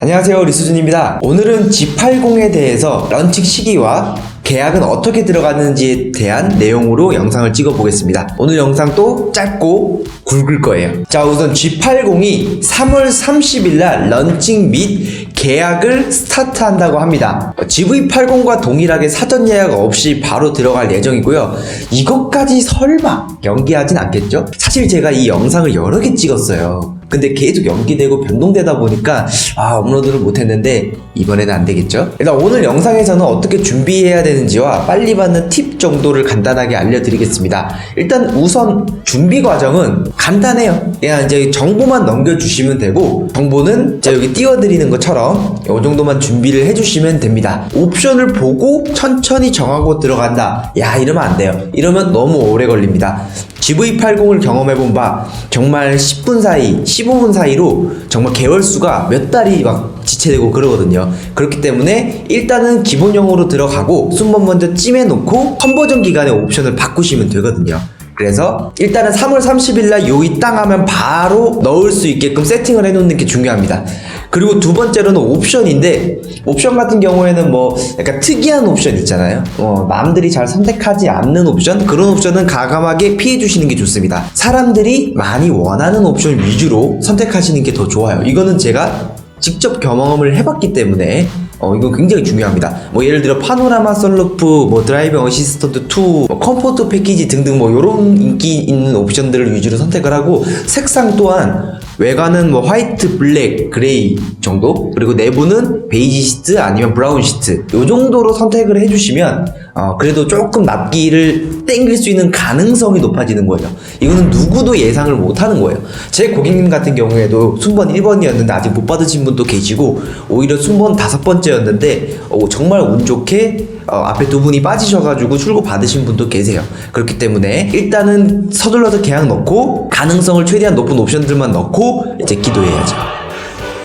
안녕하세요 리수준입니다. 오늘은 G80에 대해서 런칭 시기와 계약은 어떻게 들어가는지에 대한 내용으로 영상을 찍어 보겠습니다. 오늘 영상도 짧고 굵을 거예요. 자 우선 G80이 3월 30일 날 런칭 및 계약을 스타트한다고 합니다. GV80과 동일하게 사전 예약 없이 바로 들어갈 예정이고요. 이것까지 설마 연기하진 않겠죠? 사실 제가 이 영상을 여러 개 찍었어요. 근데 계속 연기되고 변동되다 보니까 아 업로드를 못했는데 이번에는 안 되겠죠? 일단 오늘 영상에서는 어떻게 준비해야 되는지 와 빨리 받는 팁 정도를 간단하게 알려드리겠습니다. 일단 우선 준비 과정은 간단해요. 그냥 이제 정보만 넘겨주시면 되고 정보는 제가 여기 띄워드리는 것처럼 이 정도만 준비를 해주시면 됩니다. 옵션을 보고 천천히 정하고 들어간다. 야 이러면 안 돼요. 이러면 너무 오래 걸립니다. GV80을 경험해본 바 정말 10분 사이, 15분 사이로 정말 개월수가 몇 달이 막 지체되고 그러거든요. 그렇기 때문에 일단은 기본형으로 들어가고 순번 먼저 찜해놓고 컨버전 기간에 옵션을 바꾸시면 되거든요. 그래서 일단은 3월 30일 날 요 이 땅 하면 바로 넣을 수 있게끔 세팅을 해놓는 게 중요합니다. 그리고 두 번째로는 옵션인데 옵션 같은 경우에는 뭐 약간 특이한 옵션 있잖아요. 어, 남들이 잘 선택하지 않는 옵션 그런 옵션은 가감하게 피해 주시는 게 좋습니다. 사람들이 많이 원하는 옵션 위주로 선택하시는 게 더 좋아요. 이거는 제가 직접 경험을 해봤기 때문에 어, 이거 굉장히 중요합니다. 뭐, 예를 들어, 파노라마 썬루프, 뭐, 드라이빙 어시스턴트 2, 뭐, 컴포트 패키지 등등 뭐, 요런 인기 있는 옵션들을 위주로 선택을 하고, 색상 또한, 외관은 뭐, 화이트, 블랙, 그레이 정도, 그리고 내부는 베이지 시트 아니면 브라운 시트, 요 정도로 선택을 해주시면, 어, 그래도 조금 납기를 땡길 수 있는 가능성이 높아지는 거예요. 이거는 누구도 예상을 못 하는 거예요. 제 고객님 같은 경우에도 순번 1번이었는데 아직 못 받으신 분도 계시고, 오히려 순번 다섯 번째였는데, 어, 정말 운 좋게 어, 앞에 두 분이 빠지셔가지고 출고 받으신 분도 계세요. 그렇기 때문에 일단은 서둘러서 계약 넣고, 가능성을 최대한 높은 옵션들만 넣고, 이제 기도해야죠.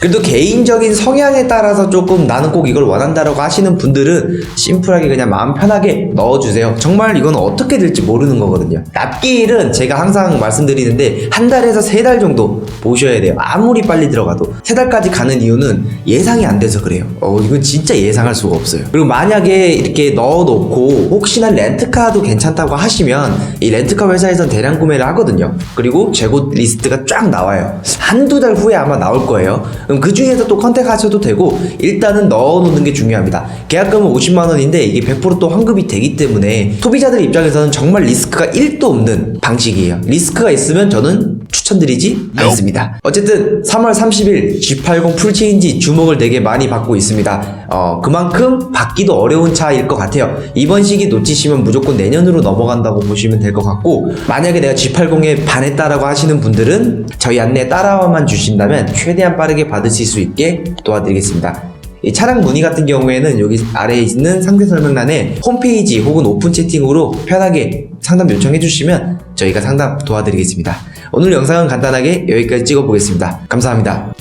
그래도 개인적인 성향에 따라서 조금 나는 꼭 이걸 원한다라고 하시는 분들은 심플하게 그냥 마음 편하게 넣어주세요. 정말 이건 어떻게 될지 모르는 거거든요. 납기일은 제가 항상 말씀드리는데 한 달에서 세 달 정도 보셔야 돼요. 아무리 빨리 들어가도 세 달까지 가는 이유는 예상이 안 돼서 그래요. 어, 이건 진짜 예상할 수가 없어요. 그리고 만약에 이렇게 넣어놓고 혹시나 렌트카도 괜찮다고 하시면 이 렌트카 회사에선 대량 구매를 하거든요. 그리고 재고 리스트가 쫙 나와요. 한두 달 후에 아마 나올 거예요. 그럼 그 중에서 또 컨택하셔도 되고 일단은 넣어놓는 게 중요합니다. 계약금은 50만 원인데 이게 100%또 환급이 되기 때문에 소비자들 입장에서는 정말 리스크가 1도 없는 방식이에요. 리스크가 있으면 저는 추천드리지 않습니다. 어쨌든 3월 30일 G80 풀체인지 주목을 되게 많이 받고 있습니다. 어, 그만큼 받기도 어려운 차일 것 같아요. 이번 시기 놓치시면 무조건 내년으로 넘어간다고 보시면 될 것 같고 만약에 내가 G80에 반했다라고 하시는 분들은 저희 안내 따라와만 주신다면 최대한 빠르게 받으실 수 있게 도와드리겠습니다. 이 차량 문의 같은 경우에는 여기 아래에 있는 상세 설명란에 홈페이지 혹은 오픈 채팅으로 편하게 상담 요청해 주시면 저희가 상담 도와드리겠습니다. 오늘 영상은 간단하게 여기까지 찍어보겠습니다. 감사합니다.